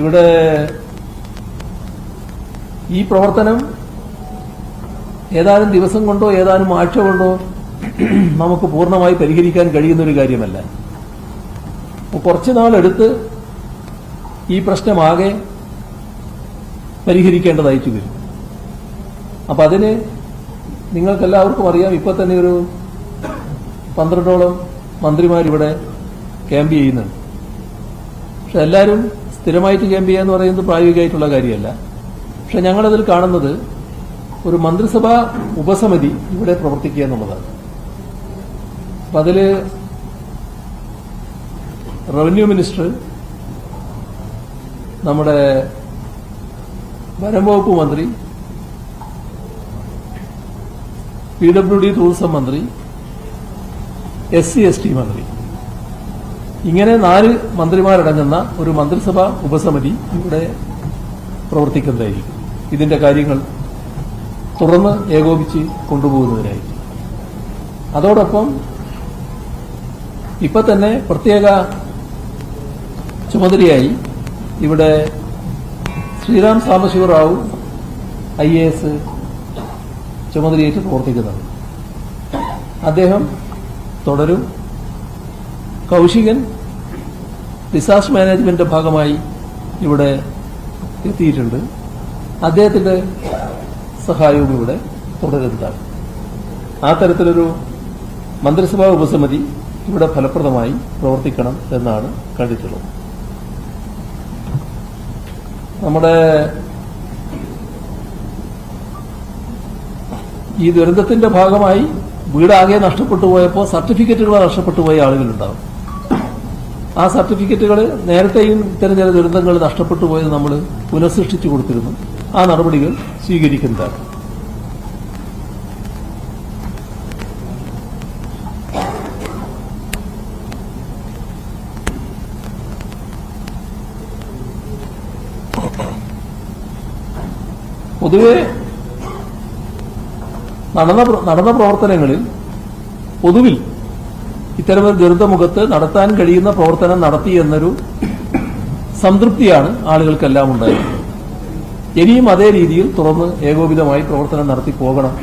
ഇവിടെ ഈ പ്രവർത്തനം ഏതാനും ദിവസം കൊണ്ടോ ഏതാനും ആഴ്ച കൊണ്ടോ നമുക്ക് പൂർണമായി പരിഹരിക്കാൻ കഴിയുന്ന ഒരു കാര്യമല്ല കുറച്ചു നാളെടുത്ത് ഈ പ്രശ്നമാകെ പരിഹരിക്കേണ്ടതായിട്ട് വരും അപ്പം അതിന് നിങ്ങൾക്കെല്ലാവർക്കും അറിയാം ഇപ്പോൾ തന്നെ ഒരു പന്ത്രണ്ടോളം മന്ത്രിമാരിവിടെ ക്യാമ്പ് ചെയ്യുന്നുണ്ട്. പക്ഷെ എല്ലാവരും സ്ഥിരമായിട്ട് ക്യാമ്പ് ചെയ്യുക എന്ന് പറയുന്നത് പ്രായോഗികമായിട്ടുള്ള കാര്യമല്ല. പക്ഷെ ഞങ്ങളതിൽ കാണുന്നത് ഒരു മന്ത്രിസഭാ ഉപസമിതി ഇവിടെ പ്രവർത്തിക്കുക എന്നുള്ളതാണ്. അപ്പം അതിൽ റവന്യൂ മിനിസ്റ്റർ നമ്മുടെ വനംവകുപ്പ് മന്ത്രി പി ഡബ്ല്യു ഡി ടൂറിസം മന്ത്രി എസ് സി എസ് ടി മന്ത്രി. ഇങ്ങനെ നാല് മന്ത്രിമാരടങ്ങുന്ന ഒരു മന്ത്രിസഭാ ഉപസമിതി ഇവിടെ പ്രവർത്തിക്കുന്നതായിരിക്കും. ഇതിന്റെ കാര്യങ്ങൾ തുറന്ന് ഏകോപിച്ച് കൊണ്ടുപോകുന്നതിനായിരിക്കും അതോടൊപ്പം ഇപ്പൊ തന്നെ പ്രത്യേക ചുമതലയായി ഇവിടെ Sriram Sambasiva Rao I A S ചുമതലയേറ്റ് പ്രവർത്തിക്കുന്നത് അദ്ദേഹം തുടരും. കൗശികൻ ഡിസാസ്റ്റർ മാനേജ്മെന്റിന്റെ ഭാഗമായി ഇവിടെ എത്തിയിട്ടുണ്ട്. അദ്ദേഹത്തിന്റെ സഹായവും ഇവിടെ തുടരുന്നതാണ്. ആ തരത്തിലൊരു മന്ത്രിസഭാ ഉപസമിതി ഇവിടെ ഫലപ്രദമായി പ്രവർത്തിക്കണം എന്നാണ് കണ്ടിട്ടുള്ളത്. നമ്മുടെ ഈ ദുരന്തത്തിന്റെ ഭാഗമായി വീടാകെ നഷ്ടപ്പെട്ടു പോയപ്പോൾ സർട്ടിഫിക്കറ്റുകൾ നഷ്ടപ്പെട്ടു പോയ ആളുകളുണ്ടാവും. ആ സർട്ടിഫിക്കറ്റുകൾ നേരത്തെയും ഇത്തരം ചില ദുരന്തങ്ങൾ നഷ്ടപ്പെട്ടു പോയത് നമ്മൾ പുനഃസൃഷ്ടിച്ചു കൊടുത്തിരുന്നു. ആ നടപടികൾ സ്വീകരിക്കുന്നതാണ്. പൊതുവെ നടന്ന നടന്ന പ്രവർത്തനങ്ങളിൽ പൊതുവിൽ ഇത്തരമൊരു ദുരിതമുഖത്ത് നടത്താൻ കഴിയുന്ന പ്രവർത്തനം നടത്തി എന്നൊരു സംതൃപ്തിയാണ് ആളുകൾക്കെല്ലാം ഉണ്ടായത്. ഇനിയും അതേ രീതിയിൽ തുറന്ന് ഏകോപിതമായി പ്രവർത്തനം നടത്തി പോകണം.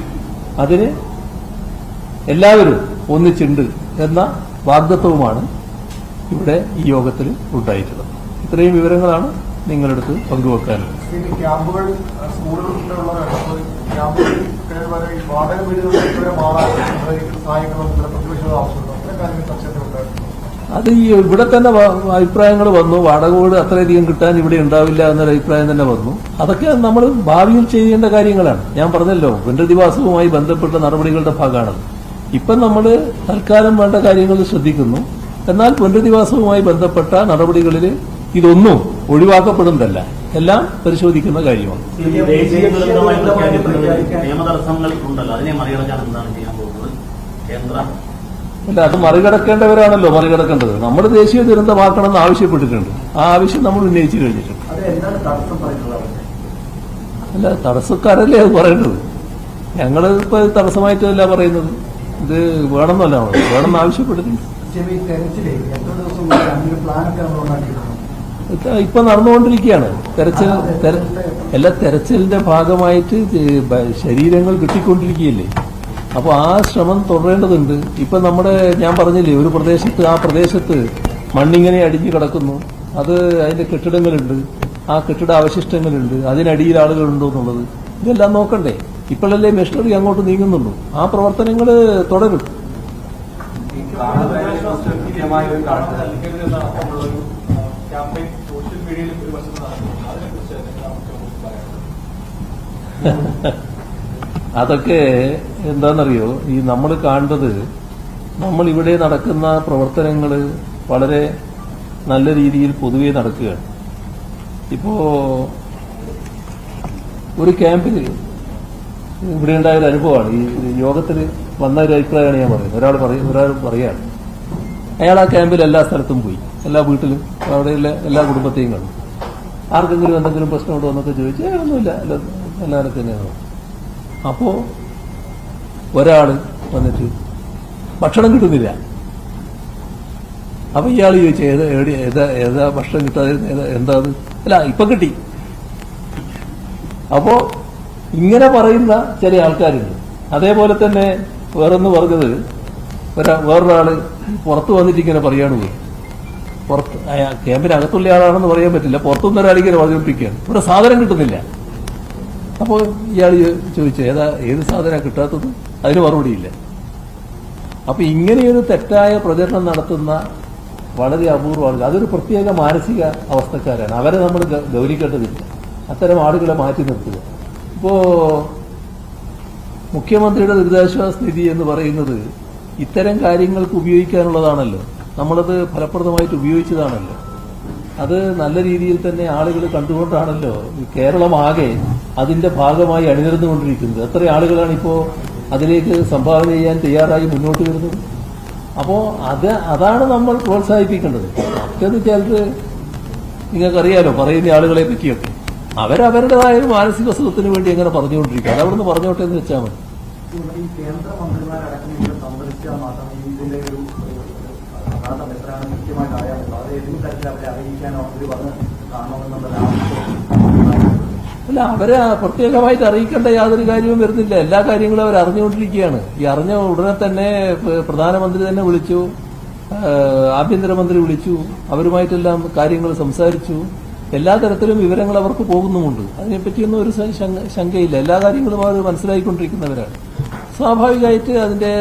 അതിന് എല്ലാവരും ഒന്നിച്ചുണ്ട് എന്ന വാഗ്ദത്വവുമാണ് ഇവിടെ ഈ യോഗത്തിൽ ഉണ്ടായിട്ടുള്ളത്. ഇത്രയും വിവരങ്ങളാണ് നിങ്ങളെടുത്ത് പങ്കുവെക്കാനുള്ളത് പങ്കുവെക്കാൻ ക്യാമ്പുകൾ അത് ഈ ഇവിടെ തന്നെ അഭിപ്രായങ്ങൾ വന്നു. വാടക വീട് അത്രയധികം കിട്ടാൻ ഇവിടെ ഉണ്ടാവില്ല എന്നൊരു അഭിപ്രായം തന്നെ വന്നു. അതൊക്കെ നമ്മൾ ഭാവിയിൽ ചെയ്യേണ്ട കാര്യങ്ങളാണ്. ഞാൻ പറഞ്ഞല്ലോ പുനരധിവാസവുമായി ബന്ധപ്പെട്ട നടപടികളുടെ ഭാഗമാണത് ഇപ്പം നമ്മൾ തൽക്കാലം വേണ്ട കാര്യങ്ങൾ ശ്രദ്ധിക്കുന്നു. എന്നാൽ പുനരധിവാസവുമായി ബന്ധപ്പെട്ട നടപടികളിൽ ഇതൊന്നും ഒഴിവാക്കപ്പെടുന്നതല്ല. എല്ലാം പരിശോധിക്കുന്ന കാര്യമാണ്. നിയമതടസ്സങ്ങൾ ഉണ്ടല്ലോ. അതിനെ മറികടക്കാൻ എന്താണ് ചെയ്യാൻ പോകുന്നത്? കേന്ദ്ര അല്ല അത് മറികടക്കേണ്ടവരാണല്ലോ മറികടക്കേണ്ടത്. നമ്മൾ ദേശീയ ദുരന്തമാക്കണമെന്ന് ആവശ്യപ്പെട്ടിട്ടുണ്ട്. ആ ആവശ്യം നമ്മൾ ഉന്നയിച്ചു കഴിഞ്ഞിട്ടുണ്ട്. അല്ല തടസ്സക്കാരല്ലേ അത് പറയേണ്ടത്? ഞങ്ങൾ ഇപ്പൊ തടസ്സമായിട്ടല്ല പറയുന്നത്. ഇത് വേണമെന്നല്ല നമ്മൾ. വേണമെന്ന് ആവശ്യപ്പെട്ടിട്ടുണ്ട്. ഇപ്പൊ നടന്നുകൊണ്ടിരിക്കുകയാണ്. തെരച്ചിൽ തെര- എല്ലാ തെരച്ചിലിന്റെ ഭാഗമായിട്ട് ശരീരങ്ങൾ കിട്ടിക്കൊണ്ടിരിക്കുകയല്ലേ? അപ്പോൾ ആ ശ്രമം തുടരേണ്ടതുണ്ട്. ഇപ്പൊ നമ്മുടെ ഞാൻ പറഞ്ഞില്ലേ ഒരു പ്രദേശത്ത് ആ പ്രദേശത്ത് മണ്ണിങ്ങനെ അടിഞ്ഞു കിടക്കുന്നു. അത് അതിന്റെ കെട്ടിടങ്ങളുണ്ട്. ആ കെട്ടിട അവശിഷ്ടങ്ങളുണ്ട് അതിനടിയിൽ ആളുകളുണ്ടോ എന്നുള്ളത്. ഇതെല്ലാം നോക്കണ്ടേ. ഇപ്പോഴല്ലേ മെഷീനറി അങ്ങോട്ട് നീങ്ങുന്നുള്ളൂ. ആ പ്രവർത്തനങ്ങൾ തുടരും. സോഷ്യൽ മീഡിയയിൽ ഒരു അതിനെക്കുറിച്ച് അതൊക്കെ എന്താണെന്നറിയോ ഈ നമ്മൾ കാണുന്നത് നമ്മൾ ഇവിടെ നടക്കുന്ന പ്രവർത്തനങ്ങൾ വളരെ നല്ല രീതിയിൽ പൊതുവെ നടക്കുകയാണ്. ഇപ്പോ ഒരു ക്യാമ്പിൽ ഇവിടെ ഉണ്ടായ ഒരു അനുഭവമാണ്. ഈ യോഗത്തിൽ വന്ന ഒരു അഭിപ്രായമാണ് ഞാൻ പറയുന്നത്. ഒരാൾ പറയും ഒരാൾ പറയാണ്. അയാൾ ആ ക്യാമ്പിൽ എല്ലാ സ്ഥലത്തും പോയി. എല്ലാ വീട്ടിലും അവിടെയുള്ള എല്ലാ കുടുംബത്തെയും കണ്ടു. ആർക്കെങ്കിലും എന്തെങ്കിലും പ്രശ്നമുണ്ടോ എന്നൊക്കെ ചോദിച്ചു ഒന്നുമില്ല. എല്ലാവരും തന്നെയാണ്. അപ്പോ ഒരാൾ വന്നിട്ട് ഭക്ഷണം കിട്ടുന്നില്ല. അപ്പൊ ഇയാൾ ചോദിച്ചു ഏത് എവിടെ ഏതാ ഏതാ ഭക്ഷണം കിട്ടാതിരുന്ന? എന്താ അല്ല ഇപ്പൊ കിട്ടി. അപ്പോ ഇങ്ങനെ പറയുന്ന ചില ആൾക്കാരുണ്ട്. അതേപോലെ തന്നെ വേറൊന്ന് പറഞ്ഞത് ഒരാ വേറൊരാൾ പുറത്ത് വന്നിട്ട് ഇങ്ങനെ പറയാണ് പോയി. പുറത്ത് ക്യാമ്പിനകത്തുള്ള ആളാണെന്ന് പറയാൻ പറ്റില്ല. പുറത്തുനിന്ന് ഒരാളിങ്ങനെ പറഞ്ഞുകൊണ്ടിരിക്കുകയാണ് ഇവിടെ സാധനം കിട്ടുന്നില്ല. അപ്പോൾ ഇയാൾ ചോദിച്ചു ഏതാ ഏത് സാധനമാണ് കിട്ടാത്തത്? അതിന് മറുപടിയില്ല അപ്പൊ ഇങ്ങനെയൊരു തെറ്റായ പ്രചരണം നടത്തുന്ന വളരെ അപൂർവമാണ് അതൊരു പ്രത്യേക മാനസിക അവസ്ഥക്കാരാണ്. അവരെ നമ്മൾ ഗൗരിക്കേണ്ടതില്ല. അത്തരം ആളുകളെ മാറ്റി നിർത്തുക. ഇപ്പോ മുഖ്യമന്ത്രിയുടെ ദുരിതാശ്വാസ നിധി എന്ന് പറയുന്നത് ഇത്തരം കാര്യങ്ങൾക്ക് ഉപയോഗിക്കാനുള്ളതാണല്ലോ. നമ്മളത് ഫലപ്രദമായിട്ട് ഉപയോഗിച്ചതാണല്ലോ. അത് നല്ല രീതിയിൽ തന്നെ ആളുകൾ കണ്ടുകൊണ്ടാണല്ലോ കേരളമാകെ അതിന്റെ ഭാഗമായി അണിനിരന്നുകൊണ്ടിരിക്കുന്നത്. എത്ര ആളുകളാണ് ഇപ്പോ അതിലേക്ക് സംഭാവന ചെയ്യാൻ തയ്യാറായി മുന്നോട്ട് വരുന്നത്? അപ്പോ അത് അതാണ് നമ്മൾ പ്രോത്സാഹിപ്പിക്കേണ്ടത്. മറ്റെന്ന് വെച്ചാൽ നിങ്ങൾക്കറിയാലോ പറയുന്ന ആളുകളെ പറ്റിയൊക്കെ. അവരവരുടേതായ ഒരു മാനസിക സുഖത്തിന് വേണ്ടി എങ്ങനെ പറഞ്ഞുകൊണ്ടിരിക്കുക അതവിടുന്ന് പറഞ്ഞോട്ടെ എന്ന് വെച്ചാൽ മതി. കൃത്യമായിട്ട് പറ്റുള്ളൂ അത് ഏതെങ്കിലും തരത്തിൽ അറിയിക്കാനോ അവർ വന്ന് കാണണമെന്നുള്ള അല്ല അവരെ പ്രത്യേകമായിട്ട് അറിയിക്കേണ്ട യാതൊരു കാര്യവും വരുന്നില്ല. എല്ലാ കാര്യങ്ങളും അവർ അറിഞ്ഞുകൊണ്ടിരിക്കുകയാണ്. ഈ അറിഞ്ഞ ഉടനെ തന്നെ പ്രധാനമന്ത്രി തന്നെ വിളിച്ചു ആഭ്യന്തരമന്ത്രി വിളിച്ചു അവരുമായിട്ടെല്ലാം കാര്യങ്ങൾ സംസാരിച്ചു. എല്ലാ തരത്തിലും വിവരങ്ങൾ അവർക്ക് പോകുന്നുമുണ്ട്. അതിനെപ്പറ്റിയൊന്നും ഒരു ശങ്കയില്ല. എല്ലാ കാര്യങ്ങളും അവർ മനസ്സിലാക്കിക്കൊണ്ടിരിക്കുന്നവരാണ് സ്വാഭാവികമായിട്ട് അതിന്റെ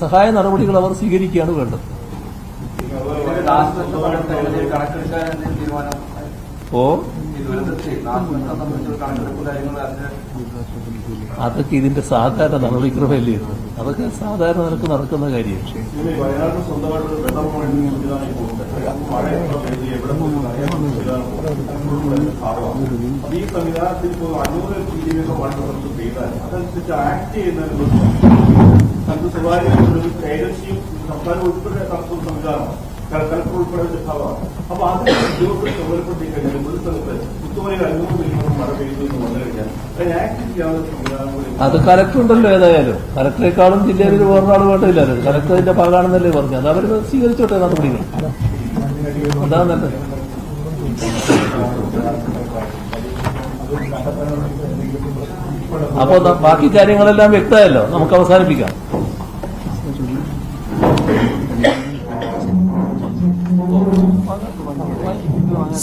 സഹായ നടപടികൾ അവർ സ്വീകരിക്കുകയാണ് വേണ്ടത്. ഓ അതൊക്കെ ഇതിന്റെ സാധാരണ നടപടിക്രമല്ലേ ഇത്? അതൊക്കെ സാധാരണ നിനക്ക് നടക്കുന്ന കാര്യം ഈ സംവിധാനത്തിൽ ആക്ട് ഏജൻസിയും സംസ്ഥാനം ഉൾപ്പെടെ സംസ്ഥാന സംവിധാനമാണ് കലക്ടർ ഉൾപ്പെടെ ഒരു സ്ഥലമാണ് അപ്പൊ അതിന് ഉദ്യോഗസ്ഥർ ചുമതലപ്പെടുത്തി കഴിഞ്ഞാൽ ഒരു സ്ഥലത്ത് കുത്തുമലയിൽ അഞ്ഞൂറ് മില്ലിമീറ്റർ മഴ പെയ്തു എന്ന് വന്നു കഴിഞ്ഞാൽ അതിന് ആക്ട് ചെയ്യാവുന്ന സംവിധാനം അത് കലക്ടർ ഉണ്ടല്ലോ ഏതായാലും. കലക്ടറെക്കാളും ജില്ലയിൽ ഒരു വേറൊരാൾ വേണ്ടില്ലല്ലോ കലക്ടർ അതിന്റെ ഭാഗമാണെന്നല്ലേ പറഞ്ഞു അത് അവർ സ്വീകരിച്ചോട്ടെ നടപടികൾ അപ്പൊ ബാക്കി കാര്യങ്ങളെല്ലാം വ്യക്തമായല്ലോ. നമുക്ക് അവസാനിപ്പിക്കാം.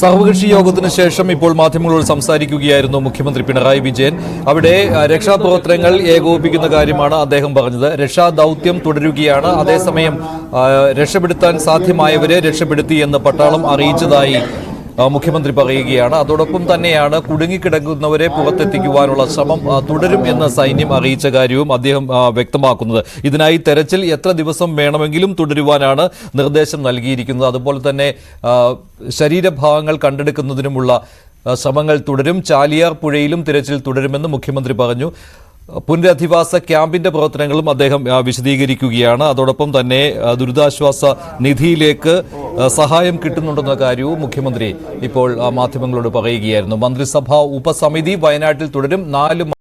സർവകക്ഷി യോഗത്തിന് ശേഷം ഇപ്പോൾ മാധ്യമങ്ങളോട് സംസാരിക്കുകയായിരുന്നു മുഖ്യമന്ത്രി പിണറായി വിജയൻ. അവിടെ രക്ഷാപ്രവർത്തനങ്ങൾ ഏകോപിപ്പിക്കുന്ന കാര്യമാണ് അദ്ദേഹം പറഞ്ഞത്. രക്ഷാ ദൗത്യം തുടരുകയാണ്. അതേസമയം രക്ഷപ്പെടുത്താൻ സാധ്യമായവരെ രക്ഷപ്പെടുത്തി എന്ന് പട്ടാളം അറിയിച്ചതായി മുഖ്യമന്ത്രി പറയുകയാണ് അതോടൊപ്പം തന്നെയാണ് കുടുങ്ങിക്കിടക്കുന്നവരെ പുറത്തെത്തിക്കുവാനുള്ള ശ്രമം തുടരും എന്ന് സൈന്യം അറിയിച്ച കാര്യവും അദ്ദേഹം വ്യക്തമാക്കുന്നത്. ഇതിനായി തെരച്ചിൽ എത്ര ദിവസം വേണമെങ്കിലും തുടരുവാനാണ് നിർദ്ദേശം നൽകിയിരിക്കുന്നത്. അതുപോലെ തന്നെ ശരീരഭാഗങ്ങൾ കണ്ടെടുക്കുന്നതിനുമുള്ള ശ്രമങ്ങൾ തുടരും. ചാലിയാർ പുഴയിലും തിരച്ചിൽ തുടരുമെന്ന് മുഖ്യമന്ത്രി പറഞ്ഞു. പുനരധിവാസ ക്യാമ്പിന്റെ പ്രവർത്തനങ്ങളും അദ്ദേഹം വിശദീകരിക്കുകയാണ്. അതോടൊപ്പം തന്നെ ദുരിതാശ്വാസ നിധിയിലേക്ക് സഹായം കിട്ടുന്നുണ്ടെന്ന കാര്യവും മുഖ്യമന്ത്രി ഇപ്പോൾ മാധ്യമങ്ങളോട് പറയുകയായിരുന്നു. മന്ത്രിസഭാ ഉപസമിതി വയനാട്ടിൽ തുടരും. നാല്